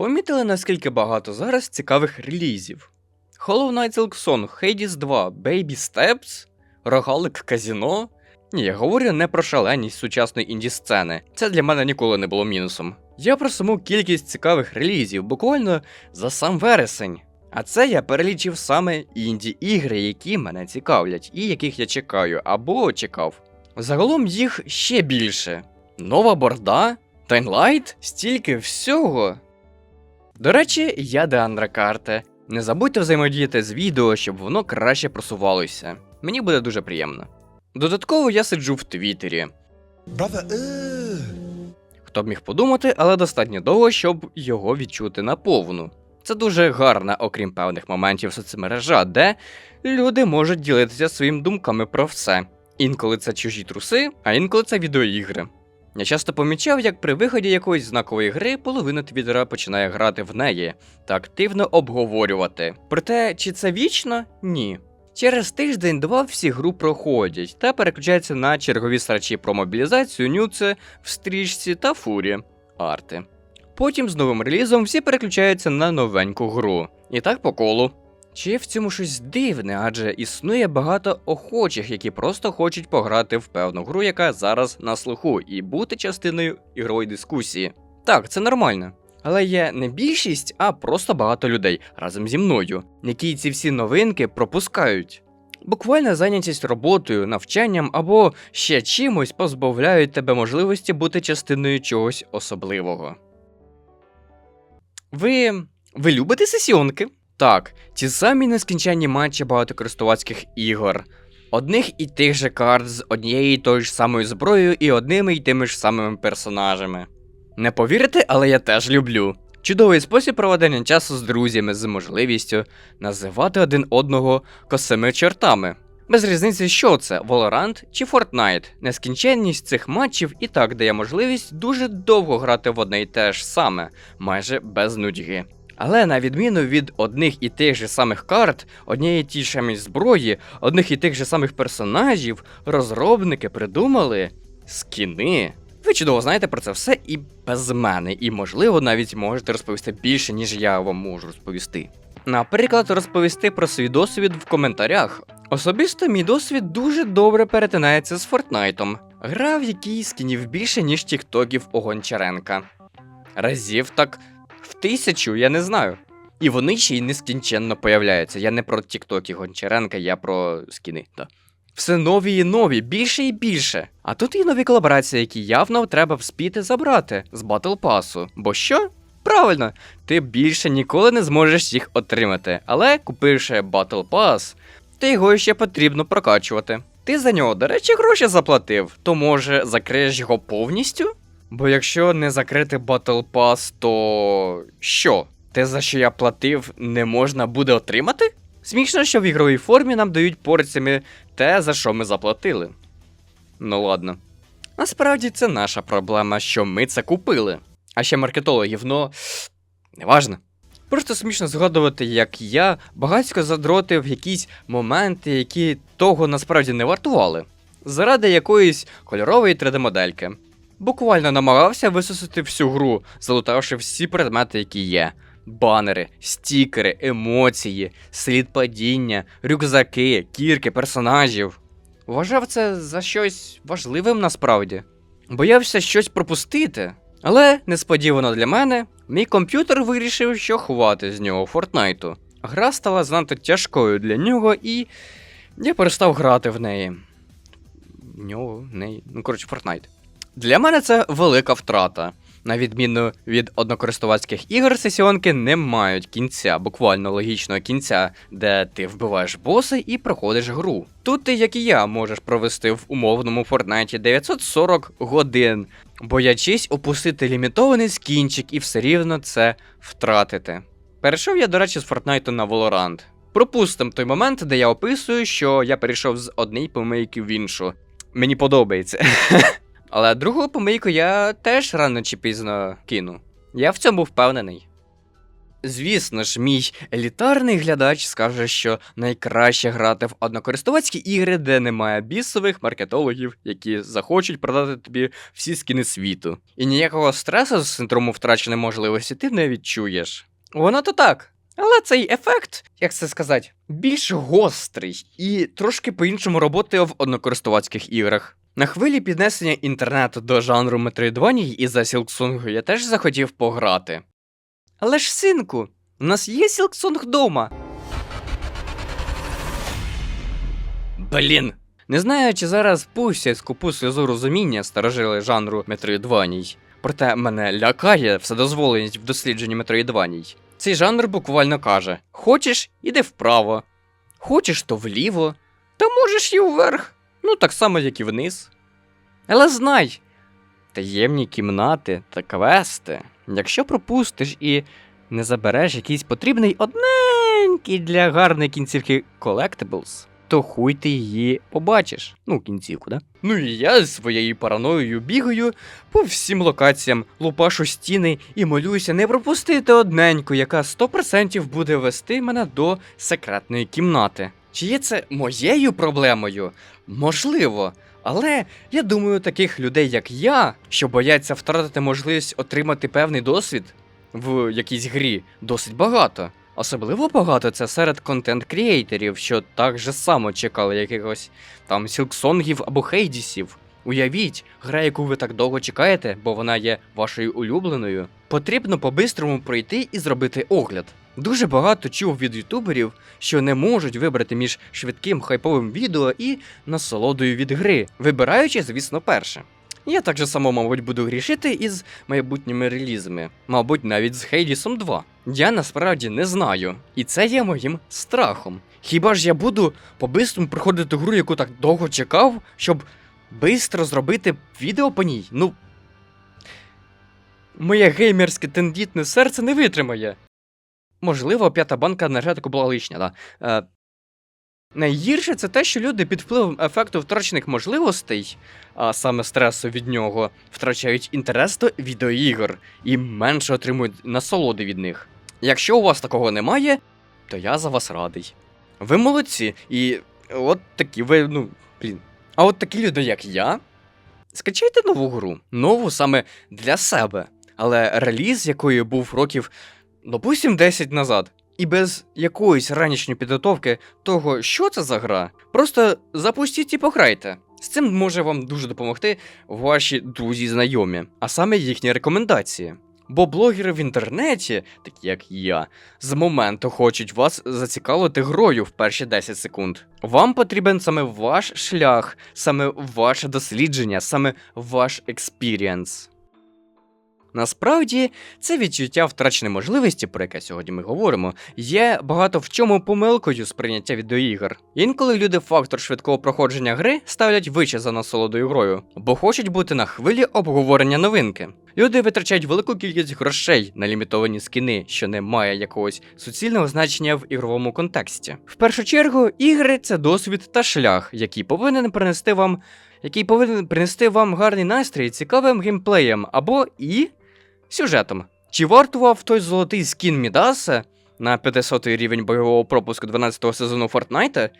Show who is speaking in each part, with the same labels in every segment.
Speaker 1: Помітили, наскільки багато зараз цікавих релізів? Hollow Knight Silksong, Hades 2, Baby Steps, Рогалик Казіно. Ні, я говорю не про шаленість сучасної інді-сцени. Це для мене ніколи не було мінусом. Я про саму кількість цікавих релізів, буквально за сам вересень. А це я перелічив саме інді-ігри, які мене цікавлять, і яких я чекаю або чекав. Загалом їх ще більше. Нова борда, Тайнлайт, стільки всього. До речі, я Деандра Карте. Не забудьте взаємодіяти з відео, щоб воно краще просувалося. Мені буде дуже приємно. Додатково я сиджу в Твіттері.
Speaker 2: Ugh.
Speaker 1: Хто б міг подумати, але достатньо довго, щоб його відчути наповну. Це дуже гарна, окрім певних моментів соцмережа, де люди можуть ділитися своїми думками про все. Інколи це чужі труси, а інколи це відеоігри. Я часто помічав, як при виході якоїсь знакової гри половина твіттера починає грати в неї та активно обговорювати. Проте, чи це вічно? Ні. Через тиждень-два всі гру проходять та переключаються на чергові срачі про мобілізацію, нюци в стрічці та фурі арти. Потім з новим релізом всі переключаються на новеньку гру. І так по колу. Чи в цьому щось дивне, адже існує багато охочих, які просто хочуть пограти в певну гру, яка зараз на слуху, і бути частиною ігрової дискусії. Так, це нормально. Але є не більшість, а просто багато людей разом зі мною, які ці всі новинки пропускають. Буквально зайнятість роботою, навчанням або ще чимось позбавляють тебе можливості бути частиною чогось особливого. Ви. Ви любите сесіонки? Так, ті самі нескінченні матчі багатокористувацьких ігор. Одних і тих же карт з однією і тою ж самою зброєю і одними й тими ж самими персонажами. Не повірите, але я теж люблю. Чудовий спосіб проведення часу з друзями з можливістю називати один одного косими чортами. Без різниці, що це Valorant чи Fortnite. Нескінченність цих матчів і так дає можливість дуже довго грати в одне й те ж саме, майже без нудьги. Але на відміну від одних і тих же самих карт, однієї ті ж самої зброї, одних і тих же самих персонажів, розробники придумали скіни. Ви чудово знаєте про це все і без мене, і можливо навіть можете розповісти більше, ніж я вам можу розповісти. Наприклад, розповісти про свій досвід в коментарях. Особисто мій досвід дуже добре перетинається з Фортнайтом. Грав який скінів більше, ніж тіктоків у Гончаренка. Разів так в тисячу, я не знаю. І вони ще й нескінченно появляються. Я не про тіктоки Гончаренка, я про скіни. Да. Все нові і нові, більше і більше. А тут і нові колаборації, які явно треба вспіти забрати з Батл Пасу. Бо що? Правильно, ти більше ніколи не зможеш їх отримати. Але купивши Battle Pass, ти його ще потрібно прокачувати. Ти за нього, до речі, гроші заплатив, то може закриєш його повністю? Бо якщо не закрити Battle Pass, то що? Те, за що я платив, не можна буде отримати? Смішно, що в ігровій формі нам дають порцями те, за що ми заплатили. Ну ладно. Насправді це наша проблема, що ми це купили. А ще маркетологів, ну. Неважно. Просто смішно згадувати, як я багатько задротив якісь моменти, які того насправді не вартували. Заради якоїсь кольорової 3D-модельки. Буквально намагався висосити всю гру, залутавши всі предмети, які є: банери, стікери, емоції, слід падіння, рюкзаки, кірки, персонажів. Вважав це за щось важливим насправді. Боявся щось пропустити. Але несподівано для мене, мій комп'ютер вирішив, що хвати з нього Фортнайту. Гра стала занадто тяжкою для нього, і я перестав грати в неї. В нього, в неї. Ну, коротше, Fortnite. Для мене це велика втрата. На відміну від однокористувацьких ігор, сесіонки не мають кінця, буквально логічного кінця, де ти вбиваєш боси і проходиш гру. Тут ти, як і я, можеш провести в умовному Фортнайті 940 годин, боячись опустити лімітований скінчик і все рівно це втратити. Перейшов я, до речі, з Фортнайту на Valorant. Пропустимо той момент, де я описую, що я перейшов з однієї помийки в іншу. Мені подобається. Але другу помийку я теж рано чи пізно кину. Я в цьому впевнений. Звісно ж, мій елітарний глядач скаже, що найкраще грати в однокористувацькі ігри, де немає бісових маркетологів, які захочуть продати тобі всі скини світу. І ніякого стресу з синдрому втраченої можливості ти не відчуєш. Воно то так. Але цей ефект, як це сказати, більш гострий і трошки по-іншому роботи в однокористувацьких іграх. На хвилі піднесення інтернету до жанру Metroidvania і за Silksong я теж захотів пограти. Але ж, синку, у нас є Silksong вдома. Блін. Не знаю, чи зараз пустять скупу сльозу розуміння старожили жанру Metroidvania. Проте мене лякає вседозволеність в дослідженні Metroidvania. Цей жанр буквально каже: хочеш, іди вправо, хочеш, то вліво, та можеш і вверх. Ну, так само, як і вниз. Але знай, таємні кімнати та квести, якщо пропустиш і не забереш якийсь потрібний одненький для гарної кінцівки collectibles, то хуй ти її побачиш. Ну, кінцівку, да? Ну і я з своєю параноєю бігаю по всім локаціям, лупашу стіни і молюся не пропустити одненьку, яка 100% буде вести мене до секретної кімнати. Чи є це моєю проблемою? Можливо. Але я думаю, таких людей, як я, що бояться втратити можливість отримати певний досвід в якійсь грі, досить багато. Особливо багато це серед контент-кріейтерів, що так же само чекали якихось там сілксонгів або хейдісів. Уявіть, гра, яку ви так довго чекаєте, бо вона є вашою улюбленою, потрібно по-бистрому пройти і зробити огляд. Дуже багато чув від ютуберів, що не можуть вибрати між швидким хайповим відео і насолодою від гри, вибираючи, звісно, перше. Я так же само, мабуть, буду грішити із майбутніми релізами, мабуть, навіть з Хейдісом 2. Я насправді не знаю, і це є моїм страхом. Хіба ж я буду по-бистрому проходити гру, яку так довго чекав, щоб бистро зробити відео по ній? Ну. Моє геймерське тендітне серце не витримає. Можливо, п'ята банка енергетику була лишня, да. Е, найгірше це те, що люди під впливом ефекту втрачених можливостей, а саме стресу від нього, втрачають інтерес до відеоігор і менше отримують насолоди від них. Якщо у вас такого немає, то я за вас радий. Ви молодці, і от такі ви, ну, блін. А от такі люди, як я, скачайте нову гру, нову саме для себе, але реліз якої був років, допустим, 10 назад. І без якоїсь ранішньої підготовки того, що це за гра, просто запустіть і пограйте. З цим може вам дуже допомогти ваші друзі і знайомі, а саме їхні рекомендації. Бо блогери в інтернеті, такі як я, з моменту хочуть вас зацікавити грою в перші 10 секунд. Вам потрібен саме ваш шлях, саме ваше дослідження, саме ваш експірієнс. Насправді, це відчуття втраченої можливості, про яке сьогодні ми говоримо, є багато в чому помилкою сприйняття відеоігр. Інколи люди фактор швидкого проходження гри ставлять вище за насолодою грою, бо хочуть бути на хвилі обговорення новинки. Люди витрачають велику кількість грошей на лімітовані скини, що не має якогось суцільного значення в ігровому контексті. В першу чергу, ігри це досвід та шлях, який повинен принести вам. Який повинен принести вам гарний настрій цікавим геймплеєм або і сюжетом. Чи вартував той золотий скін Мідаса на 500 рівень бойового пропуску 12-го сезону Фортнайта?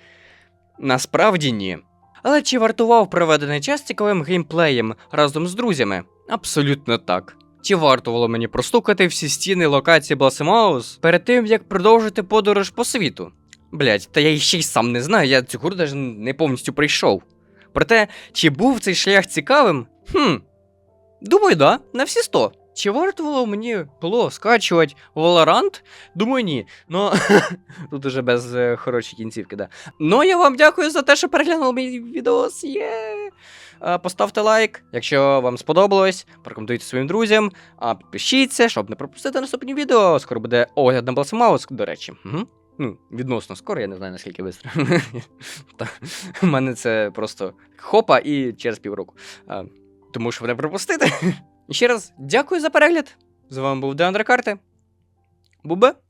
Speaker 1: Насправді ні. Але чи вартував проведений час цікавим геймплеєм разом з друзями? Абсолютно так. Чи вартувало мені простукати всі стіни локації Бласимаус перед тим, як продовжити подорож по світу? Блять, та я ще й сам не знаю, я цю гру навіть не повністю прийшов. Проте, чи був цей шлях цікавим? Хм. Думаю, да, на всі 100. Чи вартувало мені було скачувати Valorant? Думаю, ні. Ну, тут уже без е, хорошої кінцівки, да. Ну, я вам дякую за те, що переглянули мій відос. Є. А, Поставте лайк, якщо вам сподобалось, прокоментуйте своїм друзям, а підпишіться, щоб не пропустити наступні відео. Скоро буде огляд на Бласимаус, до речі. Угу. Ну, відносно скоро, я не знаю наскільки швидко. У мене це просто хопа і через півроку. Тому що не пропустити. І ще раз дякую за перегляд. З вами був Деандра Карте. Бубе.